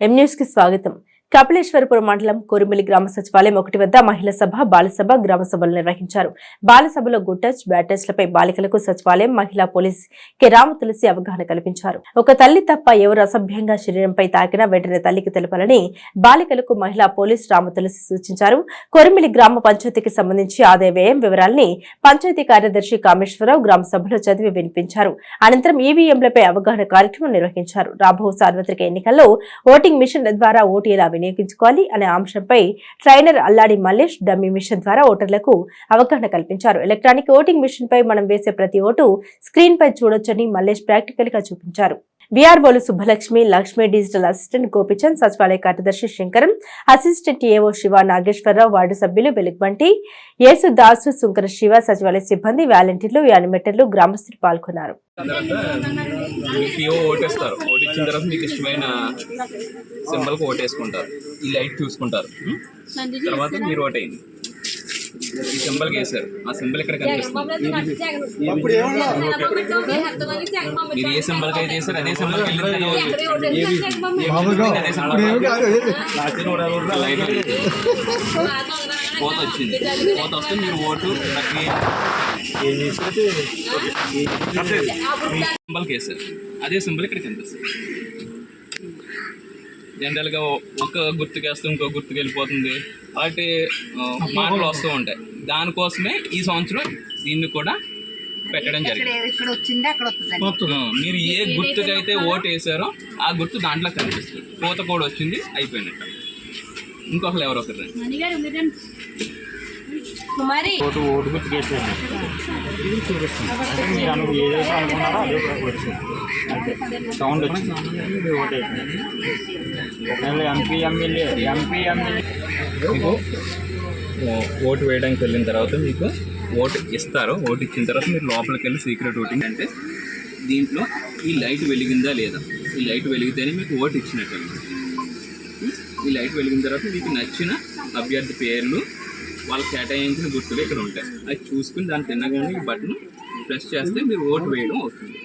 ఎం కి స్వాగతం. కపిలేశ్వరపురం మండలం కొరిమిలి గ్రామ సచివాలయం ఒకటి వద్ద మహిళా సభ బాలసభ గ్రామ సభలు నిర్వహించారు. బాలసభలో గుడ్ టచ్ బ్యాడ్ టచ్ బాలికలకు సచివాలయం మహిళా పోలీస్ కె రామ తులసి అవగాహన కల్పించారు. ఒక తల్లి తప్ప ఎవరు అసభ్యంగా శరీరంపై తాకినా వెంటనే తల్లికి తెలపాలని బాలికలకు మహిళా పోలీస్ రామ తులసి సూచించారు. కొరిమిలి గ్రామ పంచాయతీకి సంబంధించి ఆదాయ వ్యయం వివరాల్ని పంచాయతీ కార్యదర్శి కామేశ్వరరావు గ్రామ సభలో చదివి వినిపించారు. అనంతరం ఈవీఎంలపై అవగాహన కార్యక్రమం నిర్వహించారు. రాబో సార్వత్రిక ఎన్నికల్లో ఓటింగ్ మిషన్ల ద్వారా ఓటీలా వినియోగించుకోవాలి అనే అంశంపై trainer Alladi Mallesh dummy machine ద్వారా ఓటర్లకు అవగాహన కల్పించారు. ఎలక్ట్రానిక్ ఓటింగ్ మిషన్ పై మనం వేసే ప్రతి ఓటు స్క్రీన్ పై చూడొచ్చని మల్లేష్ ప్రాక్టికల్గా చూపించారు. బీఆర్ఓలు సుబ్బలక్ష్మి లక్ష్మి డిజిటల్ అసిస్టెంట్ గోపిచంద్ సచివాలయ కార్యదర్శి Sankaram assistant AO Siva Nageswararao ward సభ్యులు వెలుగుబంటి యేసు దాసు సుంకర శివ సచివాలయ సిబ్బంది వాలంటీర్లు యానిమేటర్లు గ్రామస్తులు పాల్గొన్నారు. మీకు పిఓ ఓటేస్తారు. ఓటిచ్చిన తర్వాత మీకు ఇష్టమైన సింబల్కి ఓటేసుకుంటారు. ఈ లైట్ చూసుకుంటారు. ఉం? తర్వాత మీరు ఓటైంది ఈ సింబల్కి వేసారు ఆ సింబల్ ఇక్కడ కనిపిస్తుంది. మీరు ఏ సింబల్కి అయితే వేసారు అదే సింబల్. కోత వచ్చింది. కోత వస్తే మీరు ఓటు సింబల్కి వేసారు అదే సింబల్ ఇక్కడ కనిపిస్తుంది. జనరల్గా ఒక గుర్తుకి వేస్తే ఇంకో గుర్తుకి వెళ్ళిపోతుంది వాటి ఆ, మాటలు వస్తూ ఉంటాయి. దానికోసమే ఈ సంవత్సరం దీన్ని కూడా పెట్టడం జరిగింది. మీరు ఏ గుర్తుకైతే ఓటు వేసారో ఆ గుర్తు దాంట్లో కనిపిస్తుంది. కోత కూడా వచ్చింది అయిపోయినట్టు. ఇంకొకరు ఎవరో ఓటు ఓటు గుర్తు కేసేయండి ఇది చూపిస్తుంది. అంటే మీరు అను ఏదైతే అనుకున్నారో అదే వచ్చింది. సౌండ్ వచ్చింది. ఓటు ఒకవేళ ఎంపీ ఎమ్మెల్యే ఎంపీ ఎమ్మెల్యే. మీకు ఓటు వేయడానికి వెళ్ళిన తర్వాత మీకు ఓటు ఇస్తారు ఓటు ఇచ్చిన తర్వాత మీరు లోపలికి వెళ్ళి సీక్రెట్ ఓటింగ్ అంటే దీంట్లో ఈ లైట్ వెలిగిందా లేదా? ఈ లైట్ వెలిగితేనే మీకు ఓటు ఇచ్చినట్టు అన్నమాట. ఈ లైట్ వెలిగిన తర్వాత మీకు నచ్చిన అభ్యర్థి పేర్లు వాళ్ళు కేటాయించిన గుర్తులు ఇక్కడ ఉంటాయి. అది చూసుకుని దాన్ని తిన్నగానే ఈ బటన్ ప్రెస్ చేస్తే మీరు ఓటు వేయడం అవుతుంది?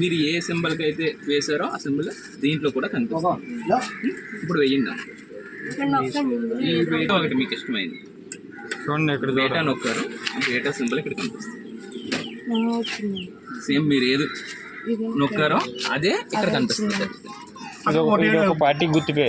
మీరు ఏ సింబల్కి అయితే వేశారో ఆ సింబల్ దీంట్లో కూడా కనిపిస్తుంది? ఇప్పుడు వేయండి డేటా ఒకటి మీకు ఇష్టమైంది. చూడండి ఇక్కడ డేటా నొక్కారు. డేటా సింబల్ ఇక్కడ కనిపిస్తుంది. సేమ్ మీరు ఏది నొక్కారో అదే ఇక్కడ కనిపిస్తుంది. పార్టీ గుర్తుకే.